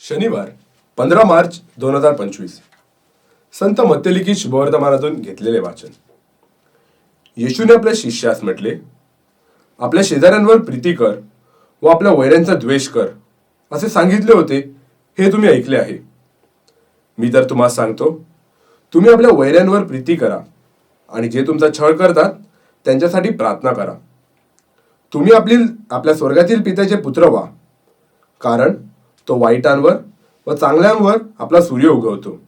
शनिवार पंधरा मार्च दोन हजार पंचवीस. संत मत्यलिखित शुभवर्तमानातून घेतलेले वाचन. येशूने आपल्या शिष्यास म्हटले आपल्या शेजाऱ्यांवर प्रीती कर व आपल्या वैऱ्यांचा द्वेष कर. असे सांगितले होते हे तुम्ही ऐकले आहे. मी तर तुम्हाला सांगतो तुम्ही आपल्या वैऱ्यांवर प्रीती करा आणि जे तुमचा छळ करतात त्यांच्यासाठी प्रार्थना करा. तुम्ही आपली आपल्या स्वर्गातील पित्याचे पुत्र व्हा. कारण तो वाईटांवर व चांगल्यांवर आपला सूर्य उगवतो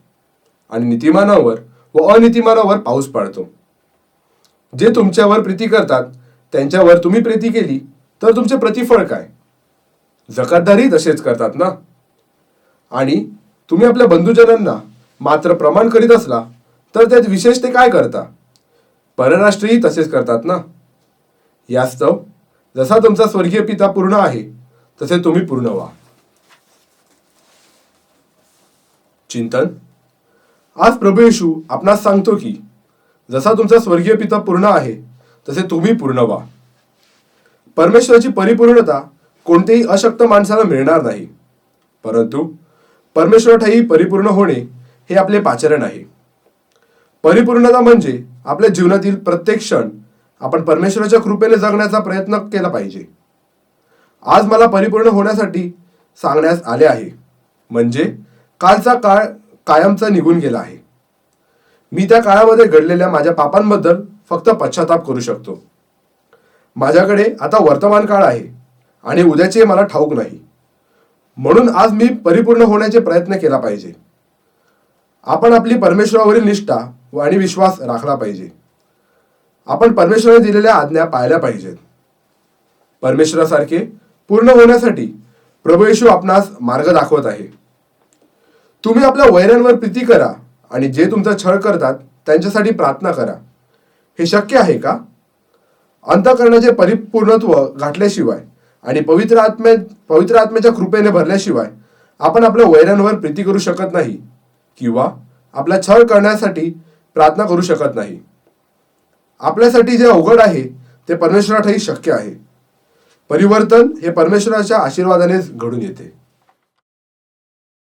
आणि नीतिमानावर व अनितिमानावर पाऊस पाडतो. जे तुमच्यावर प्रीती करतात त्यांच्यावर तुम्ही प्रीती केली तर तुमचे प्रतिफळ काय? जकातदारही तसेच करतात ना? आणि तुम्ही आपल्या बंधुजनांना मात्र प्रमाण करीत असला तर त्यात विशेष ते काय करता? परराष्ट्रीयही तसेच करतात ना? यास्तव जसा तुमचा स्वर्गीय पिता पूर्ण आहे तसे तुम्ही पूर्ण व्हा. चिंतन? आज प्रभू येशू आपणास सांगतो की जसा तुमचा स्वर्गीय पिता पूर्ण आहे तसे तुम्ही पूर्ण व्हा. परमेश्वराची परिपूर्णता कोणत्याही अशक्त माणसाला मिळणार नाही. परंतु परमेश्वराठाई परिपूर्ण होणे हे आपले पाचरण आहे. परिपूर्णता म्हणजे आपल्या जीवनातील प्रत्येक क्षण आपण परमेश्वराच्या कृपेने जगण्याचा प्रयत्न केला पाहिजे. आज मला परिपूर्ण होण्यासाठी सांगण्यास आले आहे. म्हणजे कालचा काळ कायमचा निघून गेला आहे. मी त्या काळामध्ये घडलेल्या माझ्या पापांबद्दल फक्त पश्चाताप करू शकतो. माझ्याकडे आता वर्तमान काळ आहे आणि उद्याचे मला ठाऊक नाही. म्हणून आज मी परिपूर्ण होण्याचे प्रयत्न केला पाहिजे. आपण आपली परमेश्वरावरील निष्ठा व आणि विश्वास राखला पाहिजे. आपण परमेश्वराने दिलेल्या आज्ञा पाळल्या पाहिजेत. परमेश्वरासारखे पूर्ण होण्यासाठी प्रभू येशू आपणास मार्ग दाखवत आहे. तुम्ही आपल्या वैऱ्यांवर प्रीती करा आणि जे तुमचा छळ करतात त्यांच्यासाठी प्रार्थना करा. हे शक्य आहे का? अंतकरणाचे परिपूर्णत्व गाठल्याशिवाय आणि पवित्र आत्म्या पवित्र आत्म्याच्या कृपेने भरल्याशिवाय आपण आपल्या वैऱ्यांवर प्रीती करू शकत नाही किंवा आपला छळ करण्यासाठी प्रार्थना करू शकत नाही. आपल्यासाठी जे अवघड आहे ते परमेश्वराठाई शक्य आहे. परिवर्तन हे परमेश्वराच्या आशीर्वादानेच घडून येते.